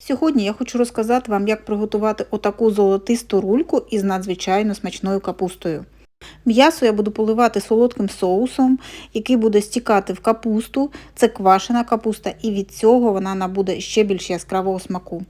Сьогодні я хочу розказати вам, як приготувати отаку золотисту рульку із надзвичайно смачною капустою. М'ясо я буду поливати солодким соусом, який буде стікати в капусту. Це квашена капуста, і від цього вона набуде ще більш яскравого смаку.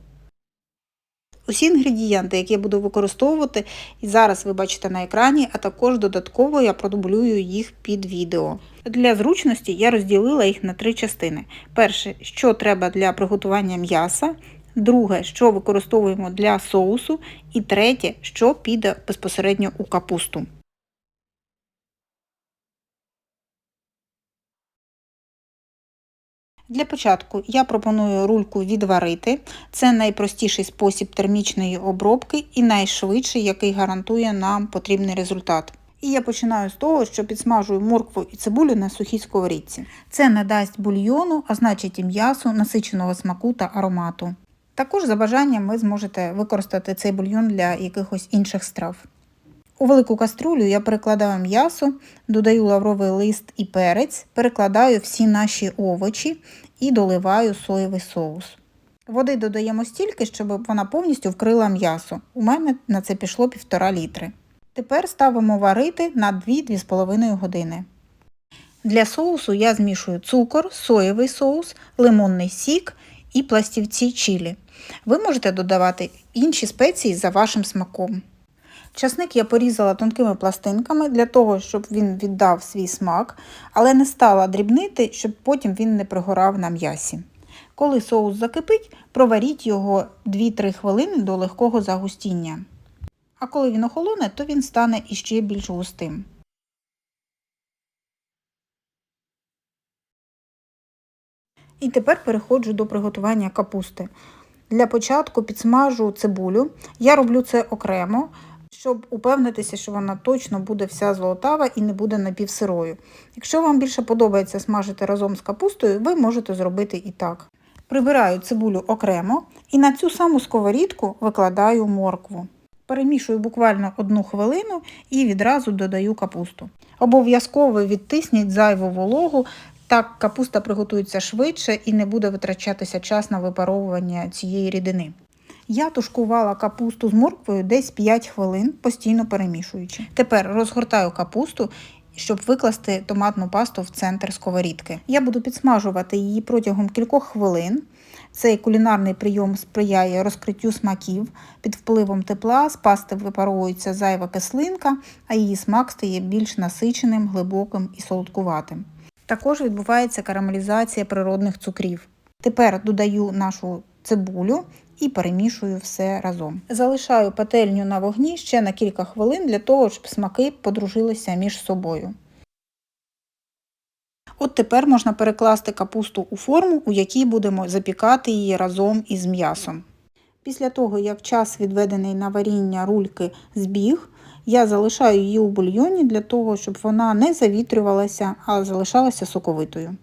Усі інгредієнти, які я буду використовувати, і зараз ви бачите на екрані, а також додатково я продублюю їх під відео. Для зручності я розділила їх на три частини. Перше, що треба для приготування м'яса, друге, що використовуємо для соусу, і третє, що піде безпосередньо у капусту. Для початку я пропоную рульку відварити. Це найпростіший спосіб термічної обробки і найшвидший, який гарантує нам потрібний результат. І я починаю з того, що підсмажую моркву і цибулю на сухій сковорідці. Це надасть бульйону, а значить і м'ясу, насиченого смаку та аромату. Також за бажанням ви зможете використати цей бульйон для якихось інших страв. У велику каструлю я перекладаю м'ясо, додаю лавровий лист і перець, перекладаю всі наші овочі і доливаю соєвий соус. Води додаємо стільки, щоб вона повністю вкрила м'ясо. У мене на це пішло 1,5 літри. Тепер ставимо варити на 2-2,5 години. Для соусу я змішую цукор, соєвий соус, лимонний сік і пластівці чилі. Ви можете додавати інші спеції за вашим смаком. Часник я порізала тонкими пластинками для того, щоб він віддав свій смак, але не стала дрібнити, щоб потім він не пригорав на м'ясі. Коли соус закипить, проваріть його 2-3 хвилини до легкого загустіння. А коли він охолоне, то він стане іще більш густим. І тепер переходжу до приготування капусти. Для початку підсмажу цибулю. Я роблю це окремо, щоб упевнитися, що вона точно буде вся золотава і не буде напівсирою. Якщо вам більше подобається смажити разом з капустою, ви можете зробити і так. Прибираю цибулю окремо і на цю саму сковорідку викладаю моркву. Перемішую буквально одну хвилину і відразу додаю капусту. Обов'язково відтисніть зайву вологу, так капуста приготується швидше і не буде витрачатися час на випаровування цієї рідини. Я тушкувала капусту з морквою десь 5 хвилин, постійно перемішуючи. Тепер розгортаю капусту, щоб викласти томатну пасту в центр сковорідки. Я буду підсмажувати її протягом кількох хвилин. Цей кулінарний прийом сприяє розкриттю смаків. Під впливом тепла з пасти випаровується зайва кислинка, а її смак стає більш насиченим, глибоким і солодкуватим. Також відбувається карамелізація природних цукрів. Тепер додаю нашу цибулю і перемішую все разом. Залишаю пательню на вогні ще на кілька хвилин для того, щоб смаки подружилися між собою. От тепер можна перекласти капусту у форму, у якій будемо запікати її разом із м'ясом. Після того, як час відведений на варіння рульки збіг, я залишаю її у бульйоні для того, щоб вона не завітрювалася, а залишалася соковитою.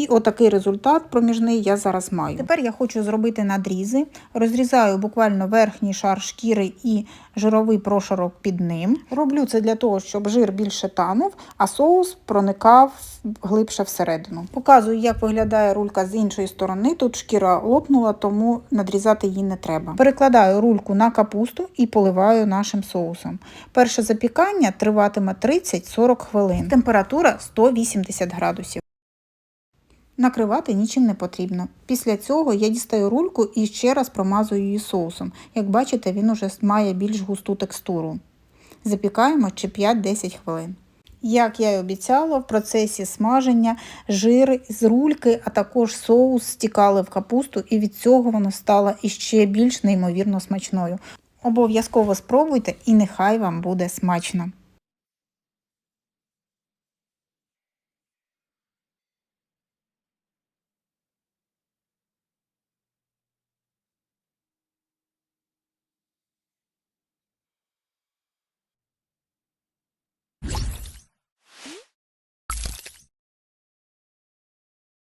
І отакий результат проміжний я зараз маю. Тепер я хочу зробити надрізи. Розрізаю буквально верхній шар шкіри і жировий прошарок під ним. Роблю це для того, щоб жир більше танув, а соус проникав глибше всередину. Показую, як виглядає рулька з іншої сторони. Тут шкіра лопнула, тому надрізати її не треба. Перекладаю рульку на капусту і поливаю нашим соусом. Перше запікання триватиме 30-40 хвилин. Температура 180 градусів. Накривати нічим не потрібно. Після цього я дістаю рульку і ще раз промазую її соусом. Як бачите, він уже має більш густу текстуру. Запікаємо ще 5-10 хвилин. Як я й обіцяла, в процесі смаження жир з рульки, а також соус стікали в капусту, і від цього вона стала іще більш неймовірно смачною. Обов'язково спробуйте і нехай вам буде смачно!